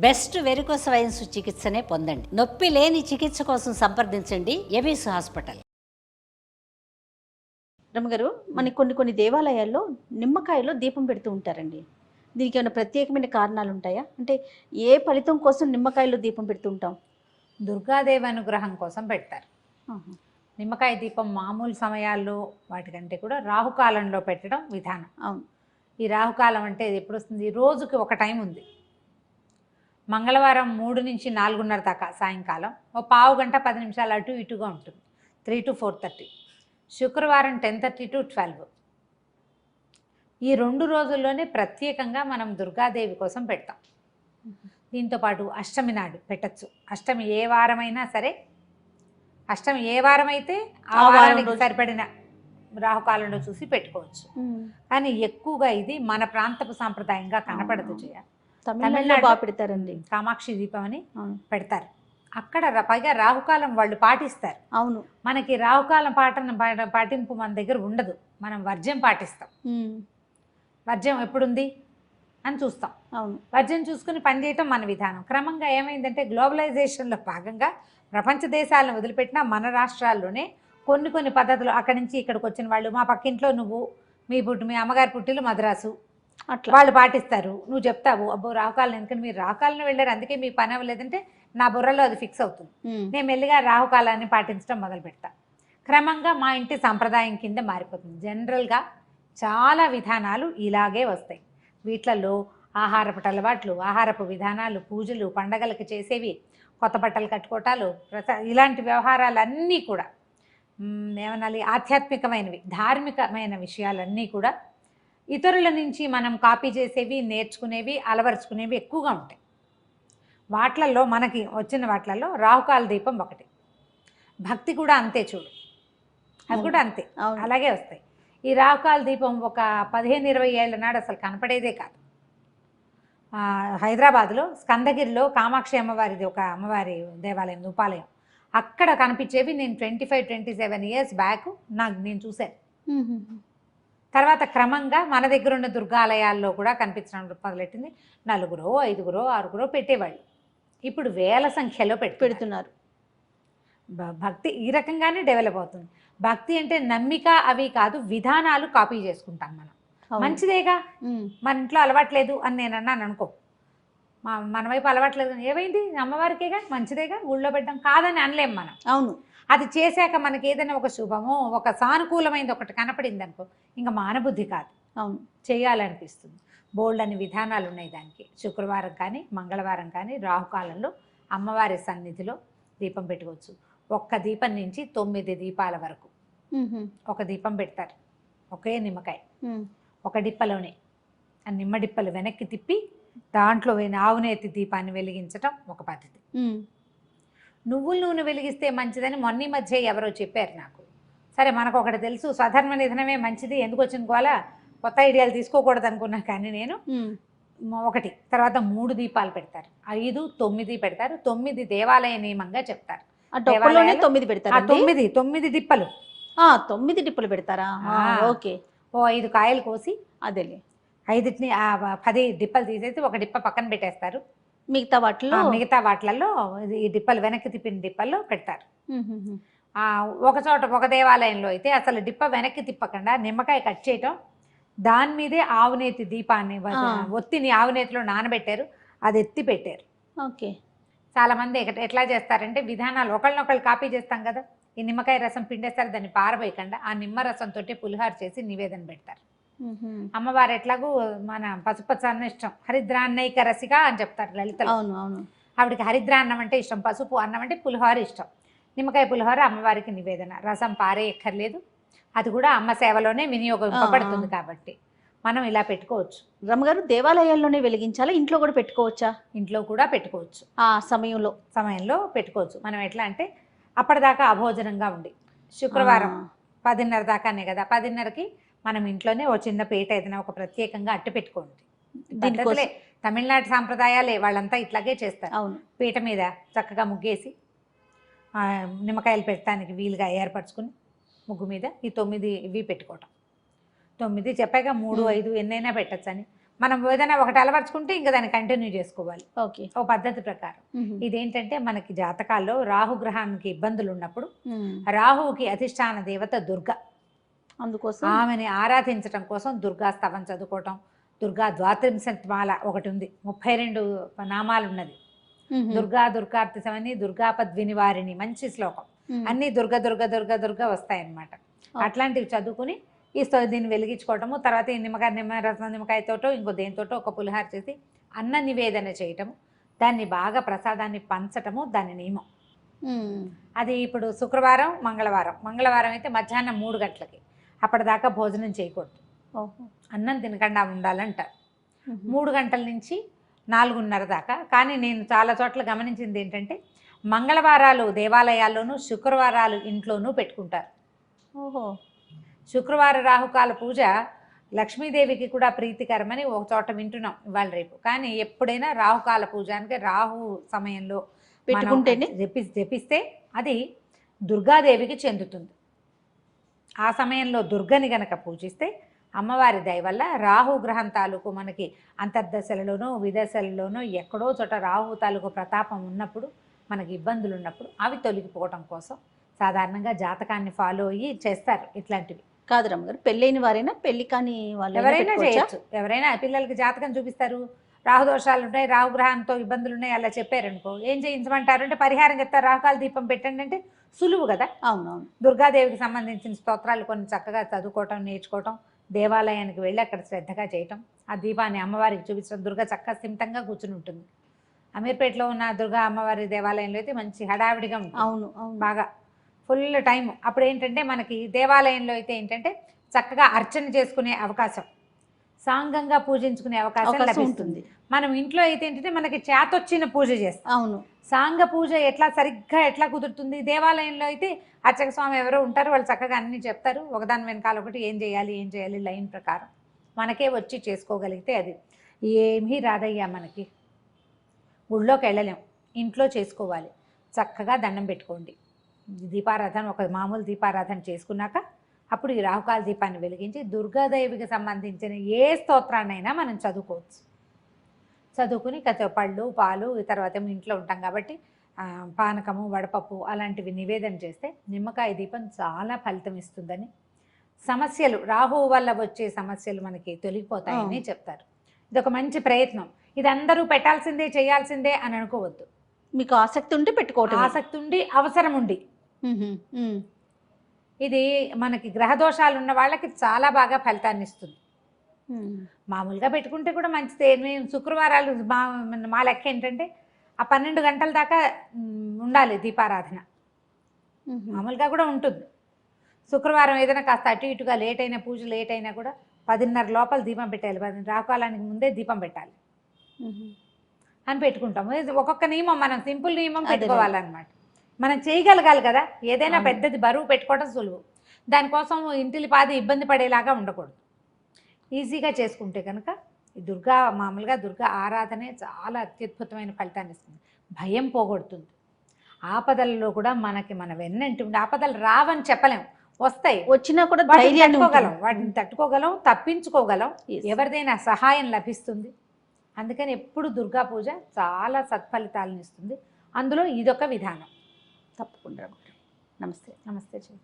Best varicose wines చికిత్సనే పొందండి. నొప్పి లేని చికిత్స కోసం సంప్రదించండి. ఎబిస్ హాస్పిటల్. రమ్మగారు మన కొన్ని కొన్ని దేవాలయాల్లో నిమ్మకాయలో దీపం పెడుతూ ఉంటారండి. దీనికి ఏమైనా ప్రత్యేకమైన కారణాలు ఉంటాయా? అంటే ఏ ఫలితం కోసం నిమ్మకాయలో దీపం పెడుతూ ఉంటాం? దుర్గాదేవి అనుగ్రహం కోసం పెడతారు. నిమ్మకాయ దీపం మామూలు సమయాల్లో వాటికంటే కూడా రాహుకాలంలో పెట్టడం విధానం. అవును. ఈ రాహుకాలం అంటే ఎప్పుడు వస్తుంది రోజుకి ఒక టైం ఉంది. మంగళవారం మూడు నుంచి నాలుగున్నర దాకా సాయంకాలం. ఓ పావు గంట పది నిమిషాలు అటు ఇటుగా ఉంటుంది. Three to four thirty. శుక్రవారం టెన్ థర్టీ టు ట్వెల్వ్. ఈ రెండు రోజుల్లోనే ప్రత్యేకంగా మనం దుర్గాదేవి కోసం పెడతాం. దీంతోపాటు అష్టమి నాడు పెట్టచ్చు. అష్టమి ఏ వారమైనా సరే అష్టమి ఏ వారం అయితే ఆ ఆ వారం వారానికి. సరిపడిన రాహుకాలంలో చూసి పెట్టుకోవచ్చు. కానీ ఎక్కువగా ఇది మన ప్రాంతపు సాంప్రదాయంగా కనపడదు అవును. తమిళనాడు- బాగా పెడతారండి. కామాక్షి దీపం అని పెడతారు. అక్కడ పైగా రాహుకాలం వాళ్ళు పాటిస్తారు. అవును. మనకి రాహుకాలం పాటన పాటింపు మన దగ్గర ఉండదు. మనం వర్జ్యం పాటిస్తాం. వర్జ్యం ఎప్పుడుంది? అని చూస్తాం. అవును. వర్జ్యం చూసుకుని పనిచేయటం మన విధానం. క్రమంగా ఏమైందంటే గ్లోబలైజేషన్లో భాగంగా ప్రపంచ దేశాలను వదిలిపెట్టిన మన రాష్ట్రాల్లోనే కొన్ని కొన్ని పద్ధతులు. అక్కడి నుంచి ఇక్కడికి వచ్చిన వాళ్ళు మా పక్కింట్లో నువ్వు మీ పుట్టి మీ అమ్మగారి పుట్టిలు మద్రాసు. వాళ్ళు పాటిస్తారు. నువ్వు చెప్తావు అబ్బో రాహుకాలం ఎందుకంటే మీరు రాహుకాలను వెళ్ళారు? అందుకే మీకు పని అవ్వలేదంటే నా బుర్రలో అది ఫిక్స్ అవుతుంది. నేను మెల్లిగా రాహుకాలాన్ని పాటించడం మొదలు పెడతా క్రమంగా మా ఇంటి సంప్రదాయం కింద మారిపోతుంది. జనరల్గా చాలా విధానాలు ఇలాగే వస్తాయి. వీటిలలో ఆహారపు అలవాట్లు ఆహారపు విధానాలు పూజలు పండగలకు చేసేవి కొత్త బట్టలు కట్టుకోవటాలు ఇలాంటి వ్యవహారాలన్నీ కూడా మ్, ఏమనాలి ఆధ్యాత్మికమైనవి ధార్మికమైన విషయాలన్నీ కూడా ఇతరుల నుంచి మనం కాపీ చేసేవి నేర్చుకునేవి అలవరుచుకునేవి ఎక్కువగా ఉంటాయి. వాట్లల్లో మనకి వచ్చిన వాట్లలో రాహుకాల దీపం ఒకటి. భక్తి కూడా అంతే చూడు. అది కూడా అంతే. అలాగే వస్తాయి. ఈ రాహుకాల దీపం ఒక పదిహేను ఇరవై ఏళ్ళ నాడు అసలు కనపడేదే కాదు. హైదరాబాద్లో స్కందగిరిలో కామాక్షి అమ్మవారిది ఒక అమ్మవారి దేవాలయం ఉపాలయం అక్కడ కనిపించేవి నేను twenty five twenty seven years back నాకు నేను చూశాను. తర్వాత క్రమంగా మన దగ్గర ఉన్న దుర్గాలయాల్లో కూడా కనిపించడం మొదలెట్టింది. నలుగురో ఐదుగురో ఆరుగురో పెట్టేవాళ్ళు. ఇప్పుడు వేల సంఖ్యలో పెడుతున్నారు. పెడుతున్నారు. భక్తి ఈ రకంగానే డెవలప్ అవుతుంది. భక్తి అంటే నమ్మిక అవి కాదు విధానాలు కాపీ చేసుకుంటాం మనం. మంచిదేగా? మన ఇంట్లో అలవాట్లేదు అని నేను అన్నాను అనుకో. మా మన వైపు అలవాట్లేదు ఏమైంది? అమ్మవారికేగా? మంచిదేగా? ఊళ్ళో పెట్టడం కాదని అనలేం మనం. అవును. అది చేశాక మనకి ఏదైనా ఒక శుభమో ఒక సానుకూలమైనది ఒకటి కనపడింది అనుకో ఇంకా మానబుద్ధి కాదు. అవును. చేయాలనిపిస్తుంది. బోల్డ్ అని విధానాలు ఉన్నాయి దానికి. శుక్రవారం కానీ మంగళవారం కానీ రాహుకాలంలో అమ్మవారి సన్నిధిలో దీపం పెట్టుకోవచ్చు. ఒక్క దీపం నుంచి తొమ్మిది దీపాల వరకు. ఒక దీపం పెడతారు. ఒకే నిమ్మకాయ. ఒక డిప్పలోనే. ఆ నిమ్మ డిప్పలు వెనక్కి తిప్పి దాంట్లో ఆవునేతి దీపాన్ని వెలిగించటం ఒక పద్ధతి. నువ్వుల నూనె వెలిగిస్తే మంచిదని మొన్న మధ్య ఎవరో చెప్పారు నాకు. సరే మనకు ఒకటి తెలుసు. స్వధర్మ నిధనమే మంచిది. ఎందుకు వచ్చిన గోల? కొత్త ఐడియాలు తీసుకోకూడదు అనుకున్నా కానీ నేను. ఒకటి. తర్వాత మూడు దీపాలు పెడతారు. ఐదు తొమ్మిది పెడతారు. తొమ్మిది దేవాలయ నియమంగా చెప్తారు. తొమ్మిది పెడతారా తొమ్మిది. తొమ్మిది ఆ, తొమ్మిది డిప్పులు పెడతారా. ఓకే. ఓ ఐదు కాయలు కోసి అదేలే. ఆ వ- పది డిప్పలు తీసేసి ఒక డిప్ప పక్కన పెట్టేస్తారు. మిగతా వాటిలో మిగతా వాటిలలో ఈ డిప్పలు వెనక్కి తిప్పిన డిప్పల్లో పెడతారు ఒక చోట ఒక దేవాలయంలో అయితే అసలు డిప్ప వెనక్కి తిప్పకుండా నిమ్మకాయ కట్ చేయటం దాని మీదే ఆవునేతి దీపాన్ని. ఒత్తిని ఆవునేతిలో నానబెట్టారు అది ఎత్తి పెట్టారు ఓకే చాలా మంది ఎట్లా చేస్తారంటే విధానాలు ఒకళ్ళనొకళ్ళు కాపీ చేస్తాం కదా ఈ నిమ్మకాయ రసం పిండేస్తారు దాన్ని పారబోయకుండా ఆ నిమ్మ రసంతో పులిహార చేసి నివేదన పెడతారు. అమ్మవారు ఎట్లాగూ మన పసుపచ్చ అన్న ఇష్టం. హరిద్రాన్నైక రసిక అని చెప్తారు లలితలో. అవును అవును. ఆవిడకి హరిద్రాన్నం అంటే ఇష్టం పసుపు అన్నం అంటే పులిహోర ఇష్టం. నిమ్మకాయ పులిహోర అమ్మవారికి నివేదన. రసం పారేయక్కర్లేదు. అది కూడా అమ్మ సేవలోనే వినియోగింపబడుతుంది కాబట్టి మనం ఇలా పెట్టుకోవచ్చు. రమ్మగారు దేవాలయాల్లోనే వెలిగించాలా? ఇంట్లో కూడా పెట్టుకోవచ్చా? ఇంట్లో కూడా పెట్టుకోవచ్చు. ఆ సమయంలో. సమయంలో పెట్టుకోవచ్చు. మనం ఎట్లా అంటే అప్పటిదాకా అభోజనంగా ఉండి. శుక్రవారం పదిన్నర దాకానే కదా పదిన్నరకి మనం ఇంట్లోనే ఓ చిన్న పీట ఏదైనా ఒక ప్రత్యేకంగా అట్టు పెట్టుకోండి. పద్ధతులే. తమిళనాడు సాంప్రదాయాలే వాళ్ళంతా ఇట్లాగే చేస్తారు. అవును. పీట మీద చక్కగా ముగ్గేసి నిమ్మకాయలు పెట్టడానికి వీలుగా ఏర్పరచుకుని ముగ్గు మీద ఈ తొమ్మిది ఇవి పెట్టుకోవటం. తొమ్మిది చెప్పాక మూడు. ఐదు ఎన్నైనా పెట్టచ్చని. మనం ఏదైనా ఒకటి అలవర్చుకుంటే ఇంకా దాన్ని కంటిన్యూ చేసుకోవాలి. ఓకే. ఒక పద్ధతి ప్రకారం. ఇదేంటంటే మనకి జాతకాల్లో రాహుగ్రహానికి ఇబ్బందులు ఉన్నప్పుడు రాహువుకి అధిష్టాన దేవత దుర్గ. అందుకోసం ఆమెని ఆరాధించటం కోసం దుర్గా స్తవం చదువుకోవటం దుర్గా ద్వాత్రింశత్ మాల ఒకటి ఉంది ముప్పై రెండు నామాలు ఉన్నది. దుర్గా దుర్గార్తిసమని దుర్గాపద్విని వారిని మంచి శ్లోకం. అన్ని దుర్గ దుర్గ దుర్గ దుర్గ వస్తాయన్నమాట. అట్లాంటివి చదువుకుని ఈ దీన్ని వెలిగించుకోవటము తర్వాత ఈ నిమ్మకాయ నిమ్మ రసం నిమ్మకాయతోటో ఇంకో దేనితోటో ఒక పులిహార చేసి అన్న నివేదన చేయటము దాన్ని బాగా ప్రసాదాన్ని పంచటము దాని నియమం. అది ఇప్పుడు శుక్రవారం మంగళవారం మంగళవారం అయితే మధ్యాహ్నం మూడు గంటలకి అప్పటిదాకా భోజనం చేయకూడదు. ఓహో. అన్నం తినకుండా ఉండాలంటారు. మూడు గంటల నుంచి నాలుగున్నర దాకా. కానీ నేను చాలా చోట్ల గమనించింది ఏంటంటే మంగళవారాలు దేవాలయాల్లోనూ శుక్రవారాలు ఇంట్లోనూ పెట్టుకుంటారు. ఓహో. శుక్రవార రాహుకాల పూజ లక్ష్మీదేవికి కూడా ప్రీతికరమని ఒక చోట వింటున్నాం ఇవాళ రేపు. కానీ ఎప్పుడైనా రాహుకాల పూజ అంటే రాహు సమయంలో పెట్టుకుంటేనే? జపి జపిస్తే అది దుర్గాదేవికి చెందుతుంది. ఆ సమయంలో దుర్గని గనక పూజిస్తే అమ్మవారి దయ వల్ల రాహు గ్రహం తాలూకు మనకి అంతర్దశలలోనూ విదశలలోనూ ఎక్కడో చోట రాహు తాలూకు ప్రతాపం ఉన్నప్పుడు మనకి ఇబ్బందులు ఉన్నప్పుడు అవి తొలగిపోవటం కోసం సాధారణంగా జాతకాన్ని ఫాలో అయ్యి చేస్తారు ఇట్లాంటివి. కాదు రమ్మగారు పెళ్ళైన వారైనా పెళ్ళి కాని వాళ్ళు ఎవరైనా చేయొచ్చు. ఎవరైనా పిల్లలకి జాతకం చూపిస్తారు. రాహుదోషాలు ఉంటాయి రాహుగ్రహంతో ఇబ్బందులు ఉన్నాయి అలా చెప్పారనుకో. ఏం చేయించమంటారు అంటే పరిహారం చెప్తారు రాహుకాల దీపం పెట్టండి అంటే సులువు కదా. అవునవును. దుర్గాదేవికి సంబంధించిన స్తోత్రాలు కొన్ని చక్కగా చదువుకోవటం నేర్చుకోవటం దేవాలయానికి వెళ్ళి అక్కడ శ్రద్ధగా చేయటం ఆ దీపాన్ని అమ్మవారికి చూపించడం దుర్గ చక్కగా స్థిమితంగా కూర్చుని ఉంటుంది. అమీర్పేటలో ఉన్న దుర్గా అమ్మవారి దేవాలయంలో అయితే మంచి హడావిడిగా ఉంటుంది. అవును అవును. బాగా ఫుల్ టైం అప్పుడు ఏంటంటే మనకి దేవాలయంలో అయితే ఏంటంటే చక్కగా అర్చన చేసుకునే అవకాశం. సాంగంగా పూజించుకునే అవకాశం లభిస్తుంది. ఉంటుంది. మనం ఇంట్లో అయితే ఏంటంటే మనకి చేతొచ్చిన పూజ చేస్తాం. అవును. సాంగ పూజ ఎట్లా సరిగ్గా ఎట్లా కుదురుతుంది? దేవాలయంలో అయితే అర్చక స్వామి ఎవరో ఉంటారు వాళ్ళు చక్కగా అన్ని చెప్తారు. ఒకదాని వెనకాల ఒకటి ఏం చేయాలి ఏం చేయాలి లైన్ ప్రకారం. మనకే వచ్చి చేసుకోగలిగితే అది. ఏమీ రాదయ్యా మనకి. గుళ్ళోకి వెళ్ళలేం. ఇంట్లో చేసుకోవాలి. చక్కగా దండం పెట్టుకోండి. దీపారాధన ఒక మామూలు దీపారాధన చేసుకున్నాక అప్పుడు ఈ రాహుకాల దీపాన్ని వెలిగించి దుర్గాదేవికి సంబంధించిన ఏ స్తోత్రాన్నైనా మనం చదువుకోవచ్చు. చదువుకుని కథ పళ్ళు పాలు తర్వాత ఏమో ఇంట్లో ఉంటాం కాబట్టి పానకము వడపప్పు అలాంటివి నివేదన చేస్తే నిమ్మకాయ దీపం చాలా ఫలితం ఇస్తుందని. సమస్యలు రాహువు వల్ల వచ్చే సమస్యలు మనకి తొలగిపోతాయని చెప్తారు. ఇది ఒక మంచి ప్రయత్నం. ఇది అందరూ పెట్టాల్సిందే చేయాల్సిందే అని అనుకోవద్దు. మీకు ఆసక్తి ఉంటే పెట్టుకోవటం ఆసక్తి ఉండి అవసరం ఉండి. ఇది మనకి గ్రహ దోషాలు ఉన్న వాళ్ళకి చాలా బాగా ఫలితాన్ని ఇస్తుంది. మామూలుగా పెట్టుకుంటే కూడా మంచిదే. మేము శుక్రవారాలు మా మా లెక్క ఏంటంటే ఆ పన్నెండు గంటల దాకా ఉండాలి దీపారాధన. మామూలుగా కూడా ఉంటుంది. శుక్రవారం ఏదైనా కాస్త అటు ఇటుగా లేట్ అయినా పూజ లేట్ అయినా కూడా పదిన్నర లోపల దీపం పెట్టాలి. పది రాకాలానికి ముందే దీపం పెట్టాలి. అని పెట్టుకుంటాము. ఒక్కొక్క నియమం మనం సింపుల్ నియమం. పెట్టుకోవాలన్నమాట. మనం చేయగలగాలి కదా. ఏదైనా. పెద్దది బరువు పెట్టుకోవడం సులువు. దానికోసం ఇంటిలి పాది ఇబ్బంది పడేలాగా ఉండకూడదు. ఈజీగా చేసుకుంటే కనుక ఈ దుర్గా మామూలుగా దుర్గా ఆరాధనే చాలా అత్యద్భుతమైన ఫలితాన్ని ఇస్తుంది. భయం పోగొడుతుంది. ఆపదలలో కూడా మనకి మన వెన్నంటి ఉండి ఆపదలు రావని చెప్పలేం. వస్తాయి. వచ్చినా కూడా తట్టుకోగలం. వాటిని తట్టుకోగలం తప్పించుకోగలం. ఎవరిదైనా సహాయం లభిస్తుంది. అందుకని ఎప్పుడు దుర్గా పూజ చాలా సత్ఫలితాలను ఇస్తుంది. అందులో ఇదొక విధానం. తప్పకుండా. నమస్తే. నమస్తే చెయ్యి